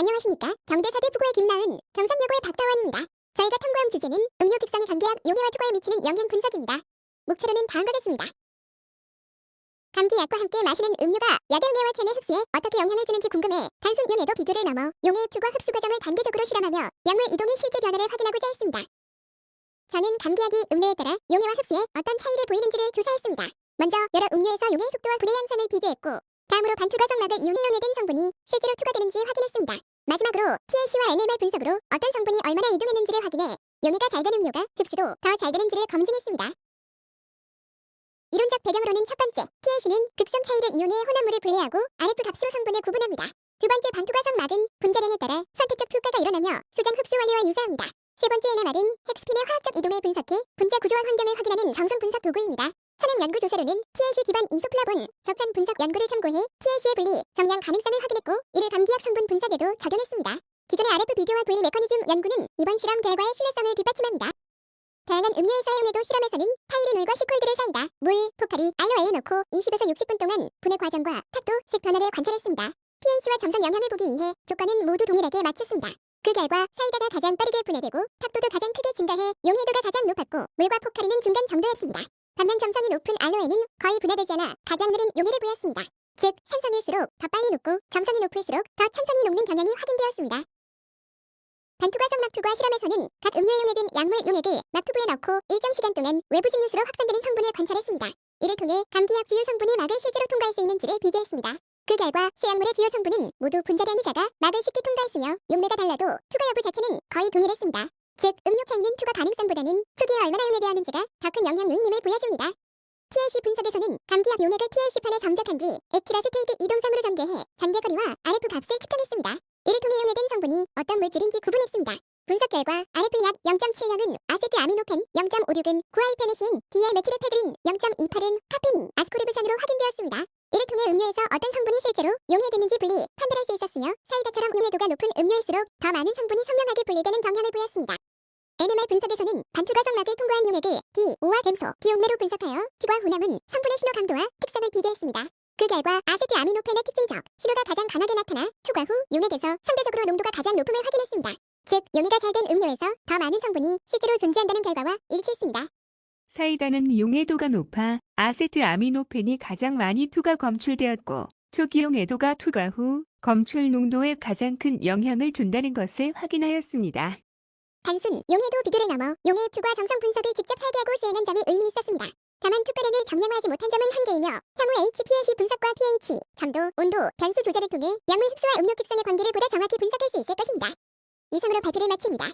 안녕하십니까? 경대사대 부고의 김나은, 경상여고의 박다원입니다. 저희가 탐구한 주제는 음료 극성이 감기약 용해와 투과에 미치는 영향 분석입니다. 목차로는 다음과 같습니다. 감기약과 함께 마시는 음료가 야경계와 체내 흡수에 어떻게 영향을 주는지 궁금해 단순 용해도 비교를 넘어 용해 투과 흡수 과정을 단계적으로 실험하며 약물 이동의 실제 변화를 확인하고자 했습니다. 저는 감기약이 음료에 따라 용해와 흡수에 어떤 차이를 보이는지를 조사했습니다. 먼저 여러 음료에서 용해 속도와 분해 양상을 비교했고 다음으로 반투과성 막을 이온에 용해된 성분이 실제로 투과되는지 확인했습니다. 마지막으로 pH와 NMR 분석으로 어떤 성분이 얼마나 이동했는지를 확인해 용해가 잘 된 음료가 흡수도 더 잘 되는지를 검증했습니다. 이론적 배경으로는 첫 번째, pH는 극성 차이를 이온의 혼합물을 분리하고 RF 값으로 성분을 구분합니다. 두 번째 반투과성 막은 분자량에 따라 선택적 효과가 일어나며 수정 흡수 원리와 유사합니다. 세 번째 NMR은 핵스핀의 화학적 이동을 분석해 분자 구조와 환경을 확인하는 정성 분석 도구입니다. 천연 연구 조사로는 pH 기반 이소플라본 적산 분석 연구를 참고해 pH의 분리, 정량 가능성을 확인했고 이를 감기약 성분 분석에도 적용했습니다. 기존의 RF 비교와 분리 메커니즘 연구는 이번 실험 결과의 신뢰성을 뒷받침합니다. 다양한 음료의 사용에도 실험에서는 파이리놀과 시콜드를 사이다, 물, 포카리, 알로에에 넣고 20에서 60분 동안 분해 과정과 탁도, 색 변화를 관찰했습니다. pH와 점성 영향을 보기 위해 조건은 모두 동일하게 맞췄습니다. 그 결과 사이다가 가장 빠르게 분해되고 탁도도 가장 크게 증가해 용해도가 가장 높았고 물과 포카리는 중간 정도였습니다. 반면 점성이 높은 알로에는 거의 분해되지 않아 가장 느린 용해를 보였습니다. 즉 산성일수록 더 빨리 녹고 점성이 높을수록 더 천천히 녹는 경향이 확인되었습니다. 반투과성 막투과 실험에서는 각 음료에 용해된 약물 용액을 막투부에 넣고 일정 시간 동안 외부 증류수로 확산되는 성분을 관찰했습니다. 이를 통해 감기약 주요 성분이 막을 실제로 통과할 수 있는지를 비교했습니다. 그 결과 세 약물의 주요 성분은 모두 분자량이 작아 막을 쉽게 통과했으며 용매가 달라도 투과 여부 자체는 거의 동일했습니다. 즉 음료 차이는 투과 가능성보다는 초기에 얼마나 용해되었는지가 더 큰 영향 요인임을 보여줍니다. pH 분석에서는 감기약 용액을 pH판에 점적한 뒤 에틸아세테이트 이동상으로 전개해 전개거리와 RF 값을 측정했습니다. 이를 통해 용해된 성분이 어떤 물질인지 구분했습니다. 분석 결과 RF약 0.70은 아세트 아미노펜, 0.56은 구아이페네신, 디에메틸에페드린, 0.28은 카페인, 아스코르브산으로 확인되었습니다. 이를 통해 음료에서 어떤 성분이 실제로 용해되는지 분리, 판별할 수 있었으며 사이다처럼 용해도가 높은 음료일수록 더 많은 성분이 선명하게 분리되는 경향을 보였습니다. NMR 분석에서는 반투과 성 막을 통과한 용액을 D5와 댐소, 디온매로 분석하여 투과 혼합은 성분의 신호 강도와 특성을 비교했습니다. 그 결과 아세트 아미노펜의 특징적 신호가 가장 강하게 나타나 투과 후 용액에서 상대적으로 농도가 가장 높음을 확인했습니다. 즉 용해가 잘 된 음료에서 더 많은 성분이 실제로 존재한다는 결과와 일치했습니다. 사이다는 용해도가 높아 아세트 아미노펜이 가장 많이 투과 검출되었고 초기 용 해도가 투과 후 검출 농도에 가장 큰 영향을 준다는 것을 확인하였습니다. 단순 용해도 비교를 넘어 용해 투과 정성 분석을 직접 설계하고 수행한 점이 의미 있었습니다. 다만 투과량을 정량화하지 못한 점은 한계이며 향후 HPLC 분석과 pH, 점도, 온도, 변수 조절을 통해 약물 흡수와 음료 극성의 관계를 보다 정확히 분석할 수 있을 것입니다. 이상으로 발표를 마칩니다.